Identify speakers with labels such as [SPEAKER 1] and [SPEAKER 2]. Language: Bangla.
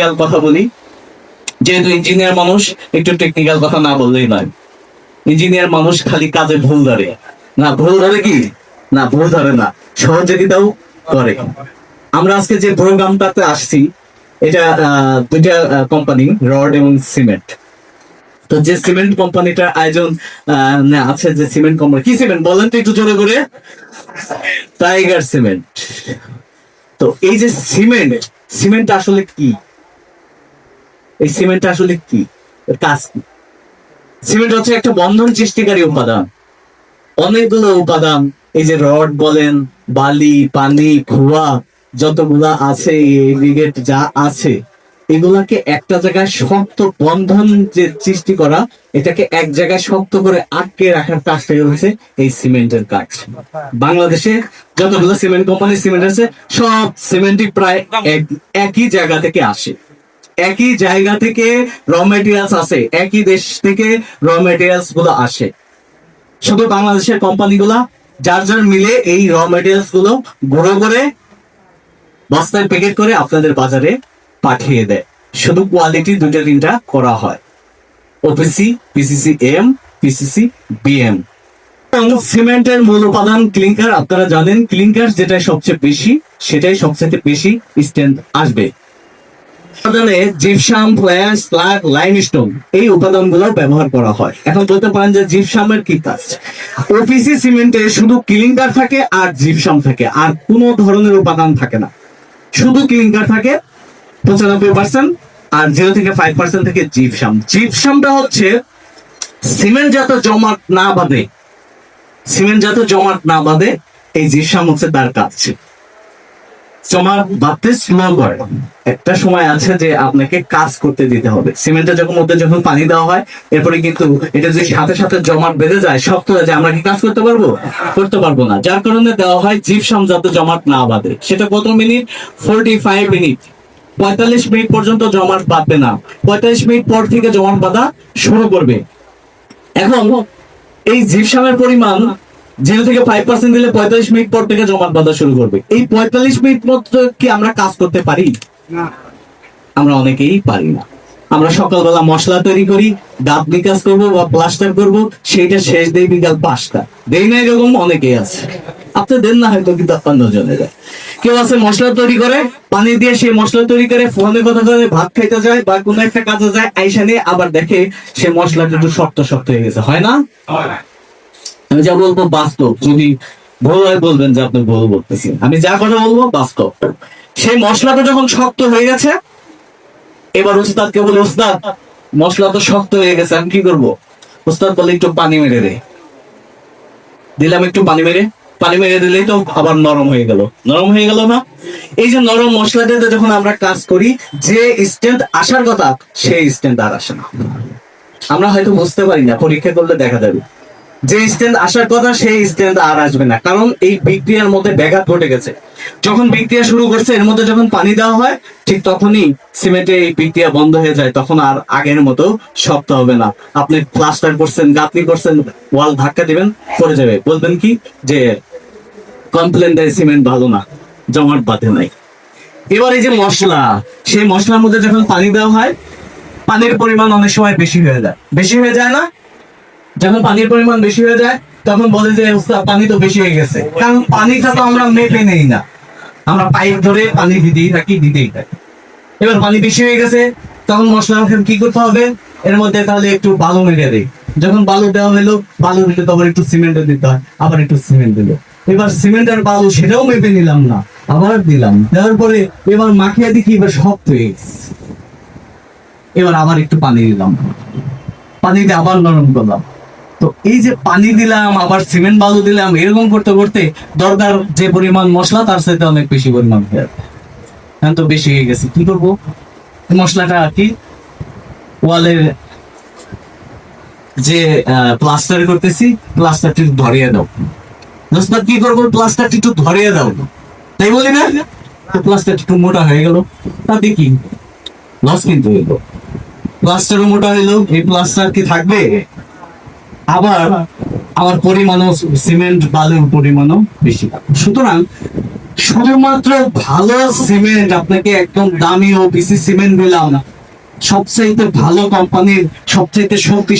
[SPEAKER 1] টেকনিক্যাল কথা বলি, যেহেতু ইঞ্জিনিয়ার মানুষ, একটু টেকনিক্যাল কথা না বললেই নয়। ইঞ্জিনিয়ার মানুষ খালি কাজে ভুল ধরে। না, ভুল ধরে কি? না, ভুল ধরে না, সহযোগিতাও করে। আমরা আজকে যে প্রোগ্রামটাতে আসছি, এটা দুইটা কোম্পানি রড এবং সিমেন্ট। তো যে সিমেন্ট কোম্পানিটার আয়োজন আছে যে সিমেন্ট কোম্পানি, কি সিমেন্ট? বলেন তো একটু জোরে করে। Tiger cement. তো এই যে সিমেন্ট সিমেন্ট আসলে কি? এই সিমেন্ট আসলে কি? কাজ কি? সিমেন্ট হচ্ছে একটা বন্ধন সৃষ্টিকারী উপাদান। অনেকগুলো উপাদান, এই যে রড বলেন, বালি, পানি, খোয়া, যতগুলা আছে, এগ্রিগেট যা আছে, এগুলাকে একটা জায়গায় শক্ত বন্ধন যে সৃষ্টি করা, এটাকে এক জায়গায় শক্ত করে আটকে রাখার কাজটাই হচ্ছে এই সিমেন্টের কাজ। বাংলাদেশে যতগুলো সিমেন্ট কোম্পানি সিমেন্ট আছে, সব সিমেন্টই প্রায় এক- একই জায়গা থেকে আসে। একই জায়গা থেকে র মেটেরিয়ালস আসে, একই দেশ থেকে র মেটেরিয়ালসগুলো আসে। শুধু বাংলাদেশের কোম্পানি কোম্পানিগুলা, যার যার মিলে এই র মেটেরিয়ালসগুলো গুঁড়ো করে, বস্তায় প্যাকেট করে আপনাদের বাজারে পাঠিয়ে দেয়। শুধু কোয়ালিটি দুইটা তিনটা করা হয়। O P C P C C M P C C B M সিমেন্টের মূল উপাদান ক্লিংকার আপনারা জানেন ক্লিংকার যেটা সবচেয়ে বেশি, সেটাই সবচেয়ে বেশি স্ট্রেন্থ আসবে। উপাদানে জিপসাম ফ্ল্যাশ লাইমস্টোন এই উপাদানগুলো ব্যবহার করা হয়। এখন বলতে পারেন যে জিপসামের কি কাজ? ওপিসি সিমেন্টে শুধু ক্লিংকার থাকে আর জিপসাম থাকে, আর কোনো ধরনের উপাদান থাকে না। শুধু ক্লিংকার থাকে, পঁচানব্বই পার্সেন্ট আর জিরো থেকে ফাইভ পার্সেন্ট থেকে জিপসাম জিপসামটা হচ্ছে সিমেন্ট যত জমাট না বাঁধে সিমেন্ট যত জমাট না বাঁধে, এই জিপসাম হচ্ছে তার কাজ। বাঁধতে স্লো করে একটা সময় আছে যে আপনাকে কাজ করতে দিতে হবে। সিমেন্টের যখন মধ্যে যখন পানি দেওয়া হয়, এরপরে কিন্তু এটা যে সাথে সাথে জমাট বেঁধে যায়, শক্ত হয়ে যায়, আমরা কি কাজ করতে পারব? করতে পারব না। যার কারণে দেওয়া হয় জিপসাম যাতে জমাট না বাঁধে। সেটা কত মিনিট? ফোরটি ফাইভ মিনিট পঁয়তাল্লিশ মিনিট পর্যন্ত জমাট বাঁধবে না। পঁয়তাল্লিশ মিনিট পর থেকে জমাট বাঁধা শুরু করবে। এখন এই জিপসামের পরিমাণ জিরো থেকে ফাইভ পার্সেন্ট দিলে পঁয়তাল্লিশ মিনিট পর থেকে জমাট বাঁধা শুরু করবে। এই পঁয়তাল্লিশ মিনিট মতো কি আমরা কাজ করতে পারি? আমরা অনেকেই পারি না। আমরা সকালবেলা মশলা তৈরি করি দাঁত বিকাশ করব বা প্লাস্টার করব সেইটা শেষ দেই বিকাল পাঁচটা। দেই না এরকম অনেকেই আছে। আপনি দেন না হয়তো কিন্তু অন্যজনে যায়। কেউ আছে মশলা তৈরি করে পানি দিয়ে সেই মশলা তৈরি করে ফোনে কথা করে ভাত খাইতে যায় বা কোনো একটা কাজে যায় আইসা নিয়ে আবার দেখে সে মশলাটা একটু শক্ত শক্ত হয়ে গেছে। হয় না। আমি যা বলব বাস্তব। যদি ভুল হয় বলবেন যে আপনি ভুল বলতেছেন। আমি যা কথা বলব বাস্তব। সেই মশলাটা যখন শক্ত হয়ে গেছে, এবার উস্তাদকে বলে উস্তাদ মশলা তো শক্ত হয়ে গেছে, আমি কি করব? উস্তাদ বলে, একটু পানি মেরে দে। দিলাম একটু পানি মেরে। পানি মেরে দিলেই তো আবার নরম হয়ে গেল। নরম হয়ে গেল না? এই যে নরম মশলাটাতে যখন আমরা কাজ করি, যে স্ট্রেন্থ আসার কথা, সেই স্ট্রেন্থ আর আসে না। আমরা হয়তো বুঝতে পারি না, পরীক্ষা করলে দেখা যাবে। যে স্ট্রেন্থ আসার কথা, সেই স্ট্রেন্থ আর আসবে না। কারণ এই বিক্রিয়ার মধ্যে ব্যাঘাত ঘটে গেছে। যখন বিক্রিয়া শুরু করছে, এর মধ্যে যখন পানি দেওয়া হয়, ঠিক তখনই সিমেন্টে এই বিক্রিয়া বন্ধ হয়ে যায়। তখন আর আগের মতো শক্ত হবে না। আপনি প্লাস্টার করছেন, গাঁথনি করছেন ওয়াল ধাক্কা দিবেন, পড়ে যাবে। বলবেন কি যে কমপ্লেন দেয় সিমেন্ট ভালো না, জমাট বাঁধে নাই। এবার এই যে মশলা, সেই মশলার মধ্যে যখন পানি দেওয়া হয়, পানির পরিমাণ অনেক সময় বেশি হয়ে যায়। বেশি হয়ে যায় না যখন পানির পরিমাণ বেশি হয়ে যায়, তখন বলে যে, উস্তাদ, পানি তো বেশি হয়ে গেছে। কারণ পানিটা তো আমরা মেপে নেই না। আমরা পাইপ ধরে পানি দিতেই থাকি দিতেই থাকি। এবার পানি বেশি হয়ে গেছে, তখন মশলা কি করতে হবে? এর মধ্যে তাহলে একটু বালু মেরে দেয় যখন বালু দেওয়া হলো বালু দিলে তখন একটু সিমেন্টও দিতে হয়, আবার একটু সিমেন্ট দিল। এবার সিমেন্ট আর বালু সেটাও মেপে নিলাম না, আবার দিলাম। দেওয়ার পরে এবার মাখিয়ে দেখি এবার শক্ত হয়ে এবার আবার একটু পানি দিলাম। পানি দিয়ে আবার নরম করলাম। তো এই যে পানি দিলাম, আবার সিমেন্ট বালু দিলাম, এরকম করতে করতে দরকার যে পরিমাণ মশলা, তার সাথে অনেক বেশি পরিমাণ হয়ে এখন তো বেশি হয়ে গেছে, কি করব? মশলাটা আর কি, ওয়ালের যে প্লাস্টার করতেছি প্লাস্টারটি ধরিয়ে দাও। দোস্তার কি করব? প্লাস্টারটি একটু ধরিয়ে দাও। তাই বলি না? প্লাস্টার একটু মোটা হয়ে গেল। তাতে কি? লস কিন্তু হইল। প্লাস্টারও মোটা হইল, এই প্লাস্টার কি থাকবে? আবার আবার পরিমাণও সিমেন্ট বালুর পরিমাণও বেশি। সুতরাং
[SPEAKER 2] শুধুমাত্র ভালো সিমেন্ট, আপনাকে একদম দামি ও বেশি সিমেন্ট মেলাও না। সবচাইতে ভালো কোম্পানির সবচাইতে শক্তিশালী